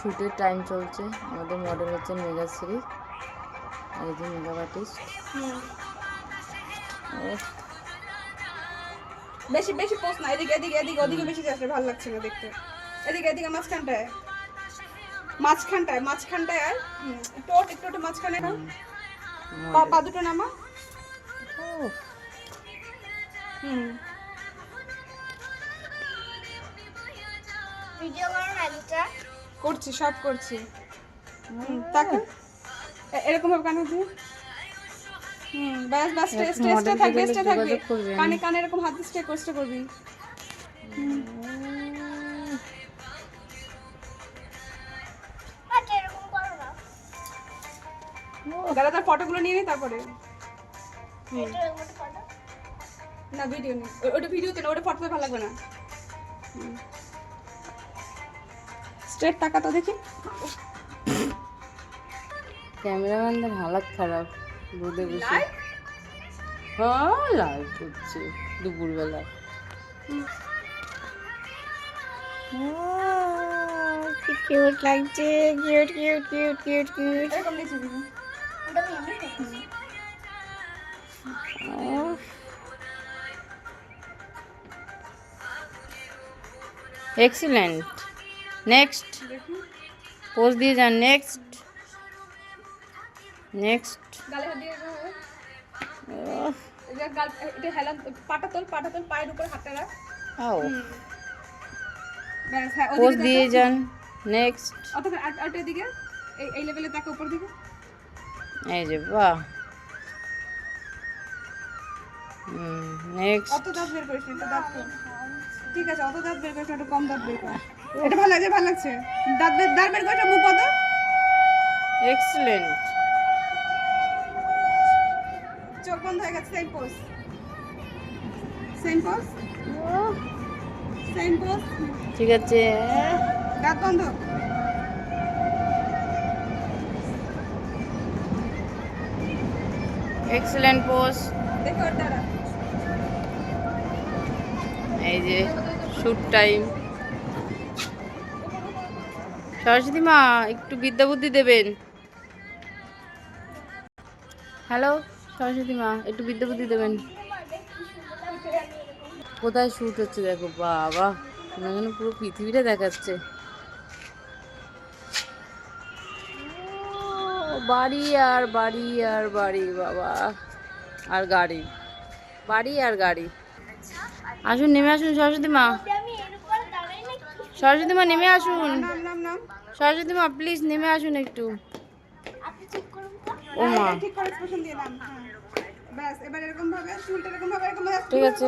শ্যুটের time চলছে। আমাদের model হচ্ছে মেঘাশ্রী এই যে মেকআপ আর্টিস্ট বেশি বেশি পোস্ট না। এদিকে এদিকে এদিকে ওদিকে বেশি যাচ্ছে ভালো লাগছে না দেখতে। এদিকে এদিকে মাঝখানটায়। মাঝখানটায় মাঝখানটায় আর একটু একটু একটু মাঝখানে নাও। পা পা দুটো নামা। হুম। ভিডিও করো না করছি সব করছি। তাকে? এরকম ভাবে কানে দিয়ে? হুম ব্যাস ব্যাস স্টে স্টে কে থাকবে স্টে থাকবে। কানে কানে এরকম হাত স্টে স্টে করবি। দাদা তার ফটোগুলো নিয়ে নি তারপরে। না ভিডিও নেই ওটা ভিডিওতে না ওটা ফটোতে ভালো লাগবে না। স্ট্রেট টাকা তো দেখি। ক্যামেরাম্যানদের হালাত খারাপ রোদে বসে। হ্যাঁ লাইভ করছে দুপুরবেলা কিউট লাগছে cute cute cute cute cute excellent next pose দিয়ে যান নেক্সট নেক্সট হ্যাঁ। পোজ দিয়ে যান নেক্সট এই লেভেলে তাকে উপর দিকে। এই যে বাহ। নেক্সট অত দাঁত বের করিস না ঠিক আছে অত দাঁত বের করিস একটু কম দাঁত বের কর। এটা ভালো লাগছে ভালো লাগছে। দাঁত দাঁত বের করিস না, মুখ কত এক্সিলেন্ট চোখ বন্ধ হয়ে গেছে same pose same pose same pose ঠিক আছে। দাঁত বন্ধ। এক্সিলেন্ট পোজ দেখো এই যে শুট টাইম সরস্বতী মা একটু বিদ্যা বুদ্ধি দেবেন। হ্যালো সরস্বতী মা একটু বিদ্যা বুদ্ধি দেবেন। কোথায় শ্যুট হচ্ছে দেখো, বাবা। যেন পুরো পৃথিবীটা দেখাচ্ছে। বাড়ি আর বাড়ি আর বাড়ি, বাবা। আর গাড়ি। বাড়ি আর গাড়ি। আসুন, নেমে আসুন সরস্বতী মা আমি এর উপর দাঁড়াই না সরস্বতী মা নেমে আসুন। সরস্বতী মা প্লিজ নেমে আসুন একটু। ও মা। ঠিক আছে।